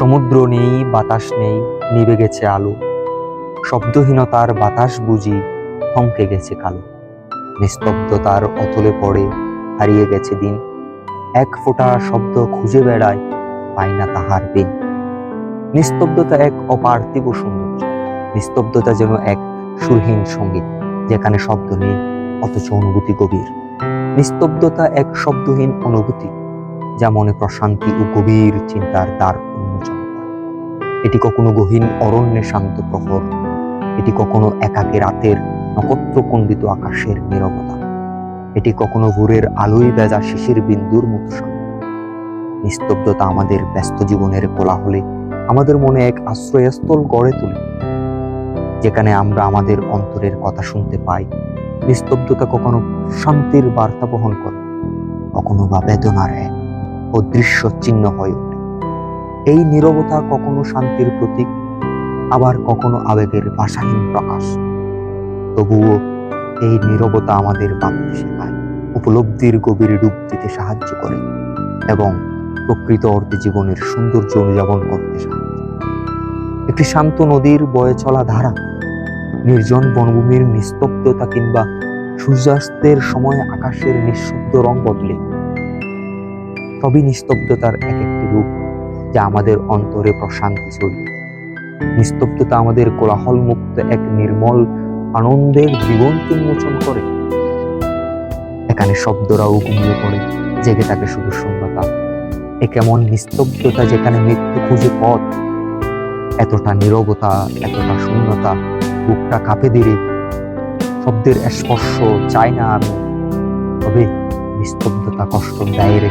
সমুদ্র নেই, বাতাস নেই নিভে গেছে আলো। শব্দহীনতার বাতাস বুঝি থমকে গেছে কালো। নিস্তব্ধতার অতলে পড়ে হারিয়ে গেছে দিন। এক ফোঁটা শব্দ খুঁজে বেড়ায় পায় না তাহার দিন নিস্তব্ধতা এক অপার্থিব সৌন্দর্য নিস্তব্ধতা যেন এক সুরহীন সংগীত, যেখানে শব্দ নেই, অথচ অনুভূতি গভীর। নিস্তব্ধতা এক শব্দহীন অনুভূতি। যা মনে প্রশান্তি ও গভীর চিন্তার দ্বার উন্মোচন করে। এটি কখনো গহীন অরণ্যে শান্ত প্রহর, এটি কখনো একাকে রাতের নক্ষত্র নক্ষত্রকুণ্ডিত আকাশের নীরবতা, এটি কখনো ভোরের আলোয় বেজা শিশির বিন্দুর মতো নিস্তব্ধতা আমাদের ব্যস্ত জীবনের কোলাহলে, আমাদের মনে এক আশ্রয়স্থল গড়ে তোলে। যেখানে আমরা আমাদের অন্তরের কথা শুনতে পাই, নিস্তব্ধতা কখনো শান্তির বার্তা বহন করে, কখনো বা বেদনার এক অদৃশ্য চিহ্ন হয়ে ওঠে। এই নীরবতা কখনো শান্তির প্রতীক, আবার কখনো আবেগের ভাষাহীন প্রকাশ। তবুও এই নীরবতা আমাদের ভাবতে শেখায়, উপলব্ধির গভীরে ডুব দিতে সাহায্য করে এবং প্রকৃত অর্থে জীবনের সৌন্দর্য অনুযাপন করতে সাহায্য একটি শান্ত নদীর বয়ে চলা ধারা, নির্জন বনভূমির নিস্তব্ধতা কিংবা সূর্যাস্তের সময় আকাশের নিঃশব্দ রং বদলে সবই নিস্তব্ধতার এক একটি রূপ যা আমাদের অন্তরে প্রশান্তি ছড়িয়ে নিস্তব্ধতা আমাদের কোলাহল মুক্ত এক নির্মল আনন্দের দিগন্ত উন্মোচন করে। এখানে শব্দরাও ঘুমিয়ে পড়ে, জেগে থাকে শুধু শূন্যতা। এ কেমন নিস্তব্ধতা যেখানে মৃত্যু খুঁজে পথ। এতটা নীরবতা, এতটা শূন্যতা, বুকটা কাঁপে দিলে শব্দের স্পর্শ চাই না আমি, তবে নিস্তব্ধতা কষ্ট দেয় রে।